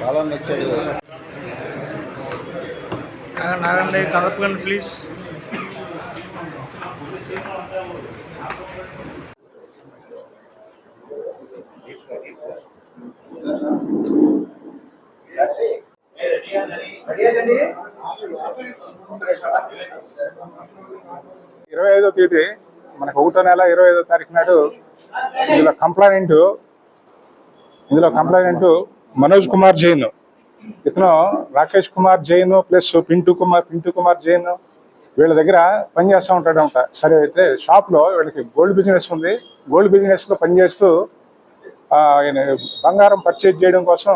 చాలా నచ్చాడు కదపకండి ప్లీజ్ ఇరవై ఐదో తేదీ మనకు ఒకటో నెల ఇరవై ఐదో తారీఖు నాడు ఇందులో కంప్లైంట్ ఇందులో కంప్లైంట్ మనోజ్ కుమార్ జైన్. ఇతను రాకేష్ కుమార్ జైన్ ప్లస్ పింటూ కుమార్ పింటూ కుమార్ జైన్ వీళ్ళ దగ్గర పనిచేస్తూ ఉంటాడు అంట సరే అయితే షాప్లో వీళ్ళకి గోల్డ్ బిజినెస్ ఉంది. గోల్డ్ బిజినెస్లో పనిచేస్తూ ఆయన బంగారం పర్చేజ్ చేయడం కోసం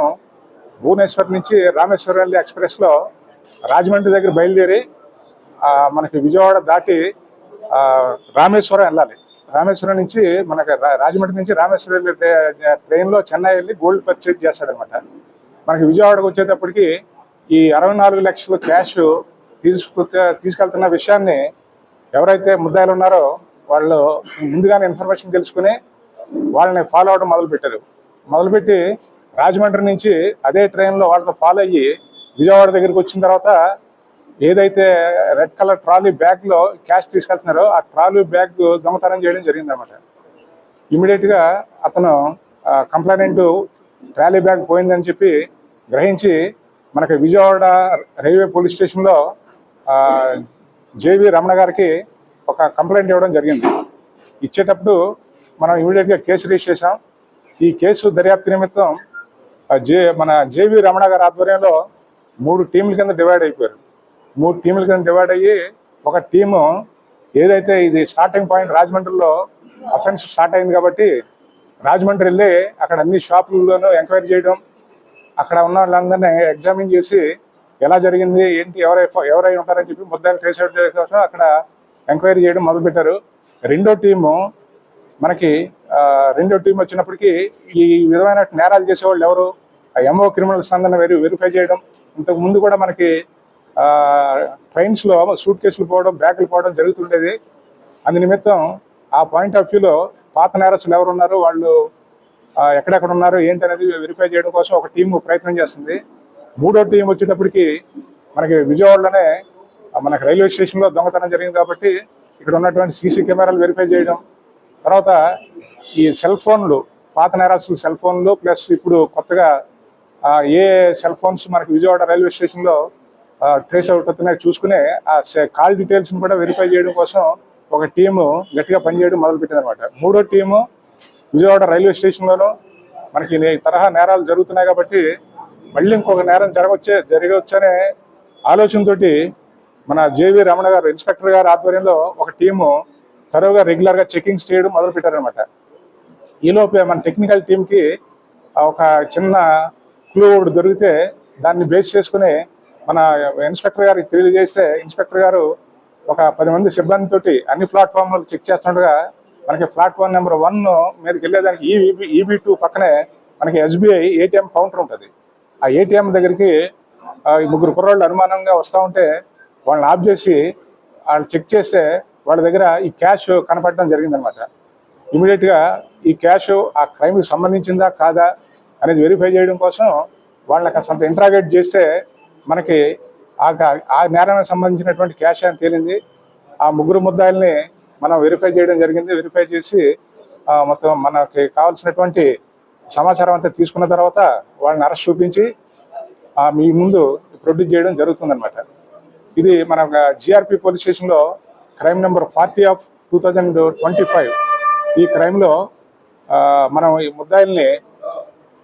భువనేశ్వర్ నుంచి రామేశ్వరం వెళ్ళి ఎక్స్ప్రెస్లో రాజమండ్రి దగ్గర బయలుదేరి మనకి విజయవాడ దాటి రామేశ్వరం వెళ్ళాలి. రామేశ్వరం నుంచి మనకి రా- రాజమండ్రి నుంచి రామేశ్వరం వెళ్ళే ట్రైన్లో చెన్నై వెళ్ళి గోల్డ్ పర్చేజ్ చేస్తాడనమాట. మనకి విజయవాడకు వచ్చేటప్పటికి ఈ అరవై నాలుగు లక్షల క్యాష్ తీసుకు తీసుకెళ్తున్న విషయాన్ని ఎవరైతే ముద్దాయిలు ఉన్నారో వాళ్ళు ముందుగానే ఇన్ఫర్మేషన్ తెలుసుకుని వాళ్ళని ఫాలో అవడం మొదలుపెట్టారు. మొదలుపెట్టి రాజమండ్రి నుంచి అదే ట్రైన్లో వాళ్ళతో ఫాలో అయ్యి విజయవాడ దగ్గరికి వచ్చిన తర్వాత ఏదైతే రెడ్ కలర్ ట్రాలీ బ్యాగ్లో క్యాష్ తీసుకెళ్తున్నారో ఆ ట్రాలీ బ్యాగ్ దొంగతనం చేయడం జరిగిందన్నమాట. ఇమీడియట్గా అతను కంప్లైంట్ ట్రాలీ బ్యాగ్ పోయిందని చెప్పి గ్రహించి మనకి విజయవాడ రైల్వే పోలీస్ స్టేషన్లో జేవి రమణ గారికి ఒక కంప్లైంట్ ఇవ్వడం జరిగింది. ఇచ్చేటప్పుడు మనం ఇమీడియట్గా కేసు రిజిస్టర్ చేసాం ఈ కేసు దర్యాప్తు నిమిత్తం ఆ జే మన జేవి రమణ గారి ఆధ్వర్యంలో మూడు టీంల కింద డివైడ్ అయిపోయారు. మూడు టీములు కింద డివైడ్ అయ్యి ఒక టీము ఏదైతే ఇది స్టార్టింగ్ పాయింట్ రాజమండ్రిలో అఫెన్స్ స్టార్ట్ అయింది కాబట్టి రాజమండ్రి వెళ్ళి అక్కడ అన్ని షాపుల్లోనూ ఎంక్వైరీ చేయడం అక్కడ ఉన్న వాళ్ళందరినీ ఎగ్జామిన్ చేసి ఎలా జరిగింది ఏంటి ఎవరై ఎవరై ఉంటారని చెప్పి ముద్దాలు ట్రేస్ అవుట్ కోసం అక్కడ ఎంక్వైరీ చేయడం మొదలుపెట్టారు. రెండో టీము మనకి రెండో టీం వచ్చినప్పటికీ ఈ విధమైన నేరాలు చేసేవాళ్ళు ఎవరు? ఎంఓ క్రిమినల్స్ అందరిని వెరి వెరిఫై చేయడం. ఇంతకు ముందు కూడా మనకి ట్రైన్స్లో సూట్ కేసులు పోవడం బ్యాగులు పోవడం జరుగుతుండేది. అందు నిమిత్తం ఆ పాయింట్ ఆఫ్ వ్యూలో పాత నేరస్తులు ఎవరు ఉన్నారు వాళ్ళు ఎక్కడెక్కడ ఉన్నారు ఏంటి అనేది వెరిఫై చేయడం కోసం ఒక టీం ప్రయత్నం చేస్తుంది. మూడో టీం వచ్చేటప్పటికి మనకి విజయవాడలోనే మనకి రైల్వే స్టేషన్లో దొంగతనం జరిగింది కాబట్టి ఇక్కడ ఉన్నటువంటి సీసీ కెమెరాలు వెరిఫై చేయడం. తర్వాత ఈ సెల్ ఫోన్లు పాత నేరస్తులు సెల్ ఫోన్లు ప్లస్ ఇప్పుడు కొత్తగా ఏ సెల్ ఫోన్స్ మనకి విజయవాడ రైల్వే స్టేషన్లో ట్రేస్ అవుట్ అవుతున్నాయి చూసుకునే ఆ కాల్ డీటెయిల్స్ని కూడా వెరిఫై చేయడం కోసం ఒక టీము గట్టిగా పనిచేయడం మొదలుపెట్టింది అనమాట మూడో టీము విజయవాడ రైల్వే స్టేషన్లోనూ మనకి తరహా నేరాలు జరుగుతున్నాయి కాబట్టి మళ్ళీ ఇంకొక నేరం జరగవచ్చే జరగవచ్చనే ఆలోచనతోటి మన జేవి రమణ గారు ఇన్స్పెక్టర్ గారి ఆధ్వర్యంలో ఒక టీము తరువుగా రెగ్యులర్గా చెకింగ్స్ చేయడం మొదలు పెట్టారనమాట ఈలోపే మన టెక్నికల్ టీంకి ఒక చిన్న క్లూ ఒకటి దొరికితే దాన్ని బేస్ చేసుకుని మన ఇన్స్పెక్టర్ గారికి తెలియజేస్తే ఇన్స్పెక్టర్ గారు ఒక పది మంది సిబ్బందితోటి అన్ని ప్లాట్ఫామ్లు చెక్ చేస్తుండగా మనకి ప్లాట్ఫామ్ నెంబర్ వన్ మీదకి వెళ్ళేదానికి ఈబీ ఈబీ టూ పక్కనే మనకి ఎస్బీఐ ఏటీఎం కౌంటర్ ఉంటుంది. ఆ ఏటీఎం దగ్గరికి ముగ్గురు కుర్రాళ్ళు అనుమానంగా వస్తూ ఉంటే వాళ్ళని ఆఫ్ చేసి వాళ్ళు చెక్ చేస్తే వాళ్ళ దగ్గర ఈ క్యాష్ కనపడడం జరిగిందనమాట. ఇమీడియట్గా ఈ క్యాష్ ఆ క్రైమ్కి సంబంధించిందా కాదా అనేది వెరిఫై చేయడం కోసం వాళ్ళని కాస్త ఇంట్రాగేట్ చేస్తే మనకి ఆ ఆ నేరానికి సంబంధించినటువంటి క్యాష్ అని తేలింది. ఆ ముగ్గురు ముద్దాయిల్ని మనం వెరిఫై చేయడం జరిగింది. వెరిఫై చేసి మొత్తం మనకి కావాల్సినటువంటి సమాచారం అంతా తీసుకున్న తర్వాత వాళ్ళని అరెస్ట్ చూపించి మీ ముందు ప్రొడ్యూస్ చేయడం జరుగుతుందన్నమాట. ఇది మన జిఆర్పి పోలీస్ స్టేషన్లో crime number forty of two thousand twenty five. ఈ క్రైమ్లో మనం ఈ ముద్దాయిల్ని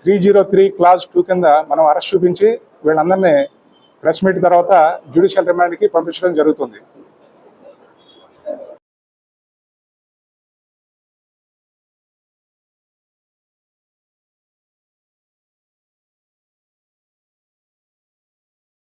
three zero three clause two కింద మనం అరెస్ట్ చూపించి వీళ్ళందరినీ ప్రెస్ మీట్ తర్వాత జ్యుడిషియల్ రిమాండ్కి పంపించడం జరుగుతుంది.